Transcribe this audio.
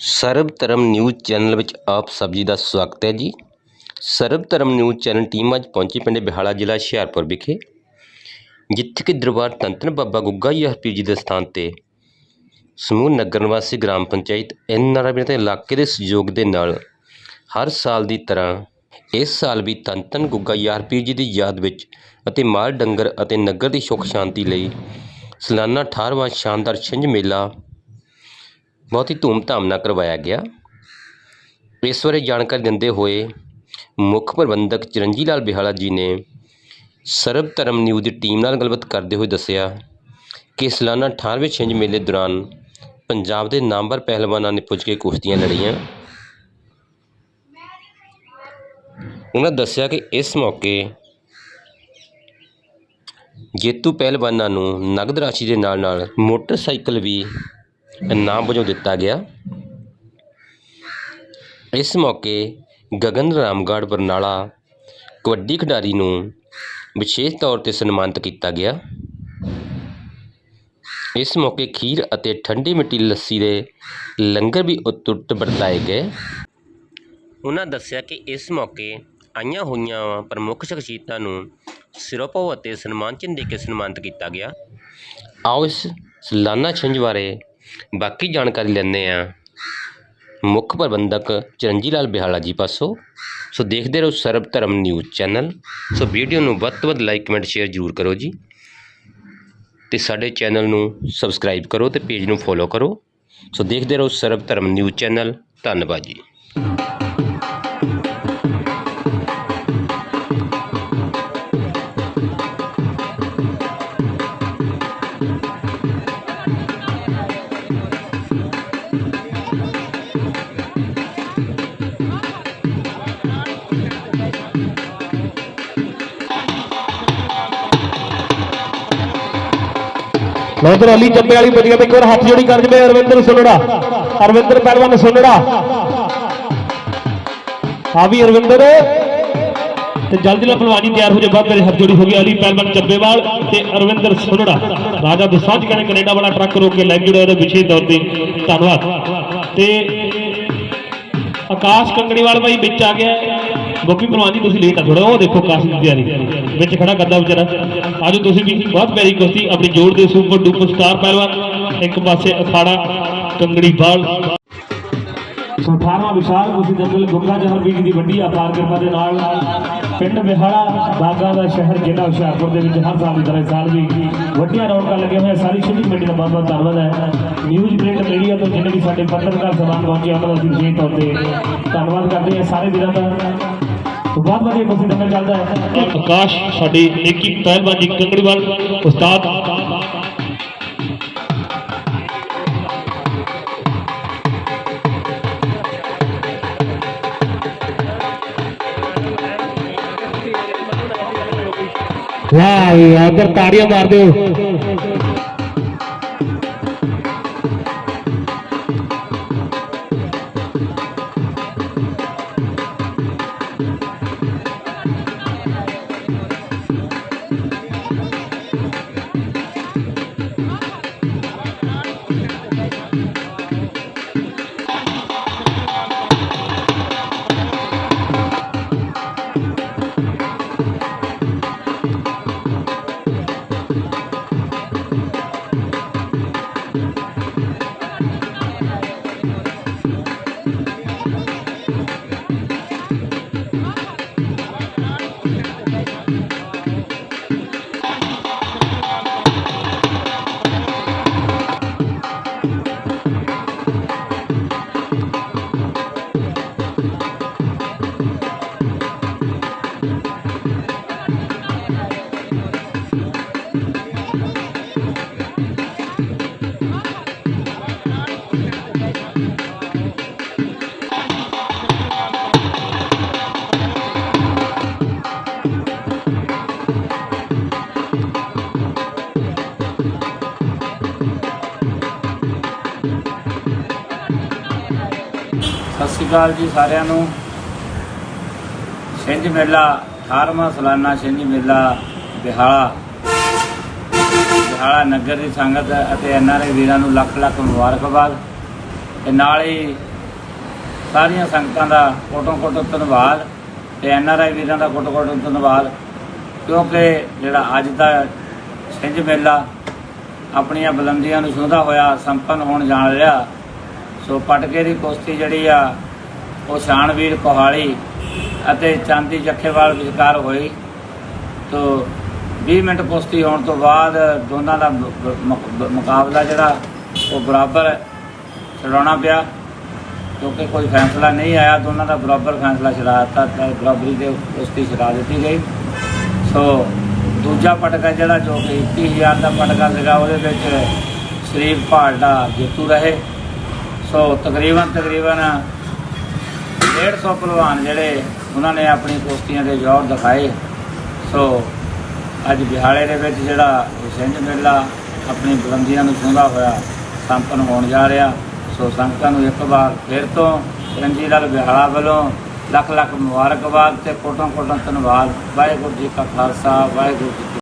ਸਰਬ ਧਰਮ news channel ਵਿੱਚ ਆਪ ਸਭ ਜੀ ਦਾ ਸਵਾਗਤ ਹੈ ਜੀ। ਸਰਬ ਧਰਮ ਨਿਊਜ਼ ਚੈਨਲ ਟੀਮ ਅੱਜ ਪਹੁੰਚੀ ਪਿੰਡ ਬਿਹਾਲਾ ਜ਼ਿਲ੍ਹਾ ਹੁਸ਼ਿਆਰਪੁਰ ਵਿਖੇ, ਜਿੱਥੇ ਕਿ ਦਰਬਾਰ ਧੰਨ ਬਾਬਾ ਗੁੱਗਾ ਜੀ ਹਰਪੀਰ ਜੀ ਦੇ ਸਥਾਨ ਤੇ ਸਮੂਹ ਨਗਰ ਨਿਵਾਸੀ ਗ੍ਰਾਮ ਪੰਚਾਇਤ ਐਨਆਰਆਈ ਤੇ ਇਲਾਕੇ ਦੇ ਸਹਿਯੋਗ ਦੇ ਨਾਲ ਹਰ ਸਾਲ ਦੀ ਤਰ੍ਹਾਂ ਇਸ ਸਾਲ ਵੀ ਧੰਨ ਧੰਨ ਗੁੱਗਾ ਜੀ ਹਰਪੀਰ ਜੀ ਦੀ ਯਾਦ ਵਿੱਚ ਅਤੇ ਮਾਲ ਡੰਗਰ ਅਤੇ ਨਗਰ ਦੀ ਸੁੱਖ ਸ਼ਾਂਤੀ ਲਈ ਸਾਲਾਨਾ 18ਵਾਂ ਸ਼ਾਨਦਾਰ ਛਿੰਝ ਮੇਲਾ ਬਹੁਤ ਹੀ ਧੂਮ ਧਾਮ ਨਾਲ ਕਰਵਾਇਆ ਗਿਆ। ਇਸ ਬਾਰੇ ਜਾਣਕਾਰੀ ਦਿੰਦੇ ਹੋਏ ਮੁੱਖ ਪ੍ਰਬੰਧਕ ਚਰਨਜੀ ਲਾਲ ਬਿਹਾਲਾ ਜੀ ਨੇ ਸਰਬ ਧਰਮ ਨਿਊਜ਼ ਦੀ ਟੀਮ ਨਾਲ ਗੱਲਬਾਤ ਕਰਦੇ ਹੋਏ ਦੱਸਿਆ ਕਿ ਸਾਲਾਨਾ 18ਵੇਂ ਛਿੰਝ ਮੇਲੇ ਦੌਰਾਨ ਪੰਜਾਬ ਦੇ ਨਾਮਵਰ ਪਹਿਲਵਾਨਾਂ ਨੇ ਪੁੱਜ ਕੇ ਕੁਸ਼ਤੀਆਂ ਲੜੀਆਂ। ਉਹਨਾਂ ਦੱਸਿਆ ਕਿ ਇਸ ਮੌਕੇ ਜੇਤੂ ਪਹਿਲਵਾਨਾਂ ਨੂੰ ਨਗਦ ਰਾਸ਼ੀ ਦੇ ਨਾਲ ਨਾਲ ਮੋਟਰਸਾਈਕਲ ਵੀ ਇਨਾਮ ਵਜੋਂ ਦਿੱਤਾ ਗਿਆ। ਇਸ ਮੌਕੇ ਗਗਨ ਰਾਮਗੜ੍ਹ ਬਰਨਾਲਾ ਕਬੱਡੀ ਖਿਡਾਰੀ ਨੂੰ ਵਿਸ਼ੇਸ਼ ਤੌਰ ਤੇ ਸਨਮਾਨਿਤ ਕੀਤਾ ਗਿਆ। ਇਸ ਮੌਕੇ ਖੀਰ ਅਤੇ ਠੰਡੀ ਮਿੱਟੀ ਲੱਸੀ ਦੇ ਲੰਗਰ ਵੀ ਉਤੁੱਟ ਵਰਤਾਏ ਗਏ। ਉਹਨਾਂ ਦੱਸਿਆ ਕਿ ਇਸ ਮੌਕੇ ਆਈਆਂ ਹੋਈਆਂ ਪ੍ਰਮੁੱਖ ਸ਼ਖਸੀਅਤਾਂ ਨੂੰ ਸਿਰੋਪਾਓ ਅਤੇ ਸਨਮਾਨ ਚਿੰਨ੍ਹ ਦੇ ਕੇ ਸਨਮਾਨਿਤ ਕੀਤਾ ਗਿਆ। ਆਓ ਇਸ ਸਲਾਨਾ ਛਿੰਝ ਬਾਰੇ ਬਾਕੀ ਜਾਣਕਾਰੀ ਲੈਂਦੇ ਆ ਮੁੱਖ ਪ੍ਰਬੰਧਕ ਚਰਨਜੀ ਲਾਲ ਬਿਹਾਲਾ ਜੀ ਪਾਸੋਂ। ਸੋ ਦੇਖਦੇ ਰਹੋ ਸਰਬ ਧਰਮ ਨਿਊਜ਼ ਚੈਨਲ। ਸੋ ਵੀਡੀਓ ਨੂੰ ਵੱਧ ਤੋਂ ਵੱਧ ਲਾਈਕ, ਕਮੈਂਟ, ਸ਼ੇਅਰ ਜ਼ਰੂਰ ਕਰੋ ਜੀ। ਤੇ ਸਾਡੇ ਚੈਨਲ ਨੂੰ ਸਬਸਕ੍ਰਾਈਬ ਕਰੋ ਤੇ ਪੇਜ ਨੂੰ ਫੋਲੋ ਕਰੋ। ਸੋ ਦੇਖਦੇ ਰਹੋ ਸਰਬ ਧਰਮ ਨਿਊਜ਼ ਚੈਨਲ। ਧੰਨਵਾਦ ਜੀ। ਨੌਦਰ ਅਲੀ ਚੱਬੇ ਵਾਲੀ ਵਧੀਆ ਤੇ ਇੱਕ ਵਾਰ ਹੱਥ ਜੋੜੀ ਕਰ ਜਵੇ ਅਰਵਿੰਦਰ ਸੁਨੜਾ। ਅਰਵਿੰਦਰ ਪਹਿਲਵਾਨ ਸੁਨੜਾ। ਆ ਵੀ ਅਰਵਿੰਦਰ। ਤੇ ਜਲਦੀ ਨਾਲ ਪਹਿਲਵਾਨੀ ਤਿਆਰ ਹੋ ਜੇ, ਬਾਅਦ ਮੇਰੇ ਹੱਥ ਜੋੜੀ ਹੋ ਗਈ ਅਲੀ ਪਹਿਲਵਾਨ ਚੱਬੇਵਾਲ ਤੇ ਅਰਵਿੰਦਰ ਸੁਨੜਾ। ਰਾਜਾ ਦੁਸਾਂਝ ਕਹਿੰਦੇ ਕੈਨੇਡਾ ਵਾਲਾ ਟਰੱਕ ਰੋਕ ਕੇ ਲੈ ਗਿਆ ਉਹਦੇ ਵਿਸ਼ੇਸ਼ ਤੌਰ ਤੇ ਧੰਨਵਾਦ। ਤੇ ਆਕਾਸ਼ ਕੰਗੜੀਵਾਲ ਭਾਈ ਵਿੱਚ ਆ ਗਿਆ। ਗੋਪੀ ਪ੍ਰਵਾਨ ਜੀ, ਤੁਸੀਂ ਲੇਟ ਆ ਥੋੜਾ ਉਹ ਦੇਖੋ ਆਕਾਸ਼ ਦੀ ਤਿਆਰੀ। ਵਿੱਚ ਖੜਾ ਕਰਦਾ ਵਿਚਾਰਾ। ਅੱਜ ਤੁਸੀਂ ਵੀ ਬਹੁਤ ਪਿਆਰੀ ਕੁਸ਼ਤੀ, ਆਪਣੀ ਜੋੜ ਦੇ ਸੁਪਰ ਡੂਪਰ ਸਟਾਰ ਪਹਿਲਵਾਨ, ਇੱਕ ਪਾਸੇ ਅਖਾੜਾ ਕੰਗੜੀਵਾਲ ਸੋ 18ਵਾਂ ਵਿਸ਼ਾਲ ਕੁਸ਼ਤੀ ਦੰਗਲ ਗੁੰਗਾ ਜਹਰ ਬੀਜ ਦੀ ਵੱਡੀ ਅਪਾਰ ਕਿਰਪਾ ਦੇ ਨਾਲ ਪਿੰਡ ਬਿਹਾੜਾ ਬਾਗਾ ਦਾ ਸ਼ਹਿਰ ਜ਼ਿਲ੍ਹਾ ਹੁਸ਼ਿਆਰਪੁਰ ਦੇ ਵਿੱਚ ਹਰ ਸਾਲ ਦੀ ਤਰ੍ਹਾਂ ਸਾਲ ਵੀ ਵੱਡੀਆਂ ਰੌਣਕਾਂ ਲੱਗੀਆਂ ਹੋਈਆਂ। ਸਾਰੀ ਸ਼ੁਭੀ ਕਮੇਟੀ ਦਾ ਬਹੁਤ ਬਹੁਤ ਧੰਨਵਾਦ ਹੈ। ਨਿਊਜ਼ ਪ੍ਰਿੰਟ ਮੀਡੀਆ ਤੋਂ ਜਿੰਨੇ ਵੀ ਸਾਡੇ ਪੱਤਰਕਾਰ ਸਮਾਨ ਪਹੁੰਚੇ, ਉਹਨਾਂ ਦਾ ਅਸੀਂ ਵਿਸ਼ੇਸ਼ ਤੌਰ ਤੇ ਧੰਨਵਾਦ ਕਰਦੇ ਹਾਂ। ਸਾਰੇ ਵੀਰਾਂ ਦਾ ਬਹੁਤ ਵਧੀਆ ਕੁਸ਼ਤੀ ਦੰਗਲ ਚੱਲਦਾ ਹੈ ਆਕਾਸ਼ ਸਾਡੇ ਨੇਕੀ ਪਹਿਲਵਾਨ ਜੀ ਕੰਗੜੀਵਾਲ ਉਸਤਾਦ ਵਾਹ ਵਾਹ ਉਧਰ ਤਾੜੀਆਂ ਮਾਰ ਦਿਓ ਸਤਿ ਸ਼੍ਰੀ ਅਕਾਲ ਜੀ ਸਾਰਿਆਂ ਨੂੰ। ਛਿੰਝ ਮੇਲਾ 18ਵਾਂ ਸਾਲਾਨਾ ਛਿੰਝ ਮੇਲਾ ਬਿਹਾਲਾ ਬਿਹਾਲਾ ਨਗਰ ਦੀ ਸੰਗਤ ਅਤੇ ਐਨਆਰਆਈ ਵੀਰਾਂ ਨੂੰ ਲੱਖ ਲੱਖ ਮੁਬਾਰਕਬਾਦ। ਤੇ ਨਾਲ ਹੀ ਸਾਰੀਆਂ ਸੰਗਤਾਂ ਦਾ ਕੋਟੋਂ ਕੋਟੋਂ ਧੰਨਵਾਦ ਤੇ ਐਨ ਆਰ ਆਈ ਵੀਰਾਂ ਦਾ ਕੋਟੋਂ ਕੋਟੋਂ ਧੰਨਵਾਦ। ਕਿਉਂਕਿ ਜਿਹੜਾ ਅੱਜ ਦਾ ਛਿੰਝ ਮੇਲਾ ਆਪਣੀਆਂ ਬੁਲੰਦੀਆਂ ਨੂੰ ਛੂੰਹਦਾ ਹੋਇਆ, ਸੰਪੰਨ ਹੋਣ ਜਾਣ ਰਿਹਾ, ਸੋ ਪਟਕੇ ਦੀ ਕੁਸ਼ਤੀ ਜਿਹੜੀ ਆ ਉਹ ਸ਼ਾਨਵੀਰ ਕੋਹਾਲੀ ਅਤੇ ਚਾਂਦੀ ਜੱਖੇਵਾਲ ਵਿਚਕਾਰ ਹੋਈ ਤੋ 20 ਮਿੰਟ ਕੁਸ਼ਤੀ ਹੋਣ ਤੋਂ ਬਾਅਦ ਦੋਨਾਂ ਦਾ ਮੁਕਾਬਲਾ ਜਿਹੜਾ ਉਹ ਬਰਾਬਰ ਛਡਾਉਣਾ ਪਿਆ ਕਿਉਂਕਿ ਕੋਈ ਫੈਸਲਾ ਨਹੀਂ ਆਇਆ। ਦੋਨਾਂ ਦਾ ਬਰਾਬਰ ਫੈਸਲਾ ਛਡਾ ਦਿੱਤਾ ਤੇ ਬਰਾਬਰੀ ਦੇ ਕੁਸ਼ਤੀ ਛਡਾ ਦਿੱਤੀ ਗਈ। ਸੋ ਦੂਜਾ ਪਟਕਾ ਜਿਹੜਾ ਜੋ ਕਿ 21000 ਦਾ ਪਟਕਾ ਸੀਗਾ, ਉਹਦੇ ਵਿੱਚ ਸ਼ਰੀਫ ਪਹਾੜ ਦਾ ਜੇਤੂ ਰਹੇ। ਸੋ ਤਕਰੀਬਨ ਤਕਰੀਬਨ 150 ਭਲਵਾਨ ਜਿਹੜੇ ਉਹਨਾਂ ਨੇ ਆਪਣੀ ਕੁਸ਼ਤੀਆਂ ਦੇ ਜ਼ੋਰ ਦਿਖਾਏ। ਸੋ ਅੱਜ ਬਿਹਾਲੇ ਦੇ ਵਿੱਚ ਜਿਹੜਾ ਇਹ ਛਿੰਝ ਮੇਲਾ ਆਪਣੀ ਬੁਲੰਦੀਆਂ ਨੂੰ ਛੂੰਹਦਾ ਹੋਇਆ ਸੰਪੰਨ ਹੋਣ ਜਾ ਰਿਹਾ, ਸੋ ਸੰਗਤਾਂ ਨੂੰ ਇੱਕ ਵਾਰ ਫਿਰ ਤੋਂ ਰੰਜੀ ਲਾਲ ਬਿਹਾਲਾ ਵੱਲੋਂ ਲੱਖ ਲੱਖ ਮੁਬਾਰਕਬਾਦ ਤੇ ਕੋਟੋਂ ਕੋਟੋਂ ਧੰਨਵਾਦ। ਵਾਹਿਗੁਰੂ ਜੀ ਕਾ ਖਾਲਸਾ, ਵਾਹਿਗੁਰੂ ਜੀ